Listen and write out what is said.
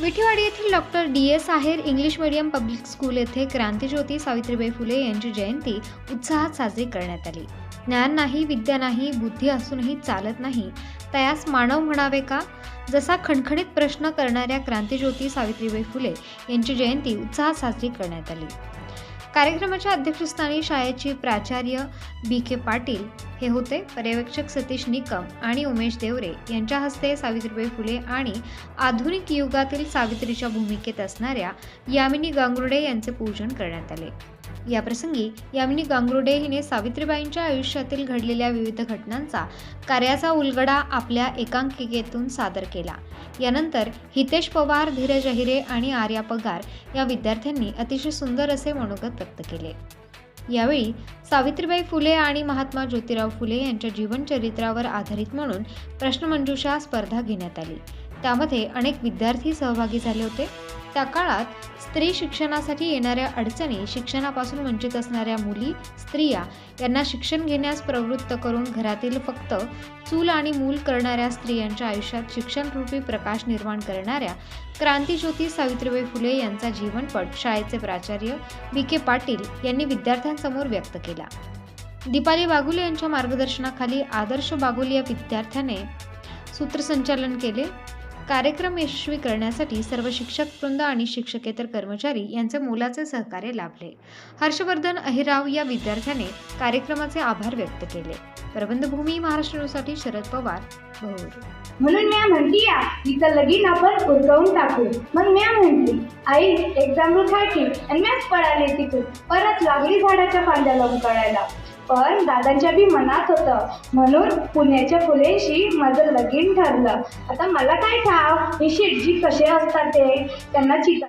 विठीवाडी येथील doctor D S Aher English medium public school येथे क्रांतीज्योती सावित्रीबाई फुले यांची जयंती उत्साहात साजरी करण्यात आली. ज्ञान नाही विद्या नाही बुद्धी असूनही चालत नाही. तयास मानव म्हणावे का? जसा खणखणीत प्रश्न करणाऱ्या क्रांतीज्योती सावित्रीबाई फुले यांची जयंती उत्साहात साजरी करण्यात आली. कार्यक्रमाच्या अध्यक्षस्थानी शाळेची प्राचार्य बी के पाटील. हे होते पर्यवेक्षक सतीश निकम आणि उमेश देवरे. यांच्या हस्ते सावित्रीबाई फुले आणि आधुनिक युगातील सावित्रीच्या भूमिकेत असणाऱ्या यामिनी गांगुर्डे यांचे पूजन करण्यात आले. याप्रसंगी यामिनी गांगुर्डे हिने सावित्रीबाईंच्या आयुष्यातील घडलेल्या विविध घटनांचा कार्याचा उलगडा आपल्या एकांकिकेतून सादर केला. यानंतर हितेश पवार धीरज अहिरे आणि आर्या पगार या विद्यार्थ्यांनी अतिशय सुंदर असे मनोगत व्यक्त केले. यावेळी सावित्रीबाई फुले आणि महात्मा ज्योतिराव फुले यांच्या जीवनचरित्रावर आधारित म्हणून प्रश्नमंजुषा स्पर्धा घेण्यात आली. त्यामध्ये अनेक विद्यार्थी सहभागी झाले होते. त्या काळात स्त्री शिक्षणासाठी येणाऱ्या अडचणी शिक्षणापासून वंचित असणाऱ्या मुली स्त्रिया यांना शिक्षण घेण्यास प्रवृत्त करून घरातील फक्त चूल आणि मूल करणाऱ्या स्त्रियांच्या आयुष्यात शिक्षणरूपी प्रकाश निर्माण करणाऱ्या क्रांतीज्योती सावित्रीबाई फुले यांचा जीवनपट शाळेचे प्राचार्य बी के पाटील यांनी विद्यार्थ्यांसमोर व्यक्त केला. दीपाली बागुले यांच्या मार्गदर्शनाखाली आदर्श बागुल या विद्यार्थ्याने सूत्रसंचालन केले. कार्यक्रम यशस्वी करण्यासाठी सर्व शिक्षक वृंद आणि शिक्षकेतर कर्मचारी यांचे मोलाचे सहकार्य लाभले. हर्षवर्धन अहिराव या विद्यार्थ्याने कार्यक्रमाचे आभार व्यक्त केले. प्रबंधभूमी महाराष्ट्रासाठी शरद पवार भोर म्हणून म्या म्हणती या तिचं लगीन आपण उरकवून टाकू. मग म्या म्हटली आई एक्झाम खायची आणि मॅच पळाली तिथून. परत लागली झाडाच्या फांद्याला उकळायला पण दादांच्या बी मनात होतं. म्हणून पुण्याच्या फुलेशी माझं लगीन ठरलं. आता मला काय ठाव? हे शेटजी कसे असतात ते? त्यांना चिता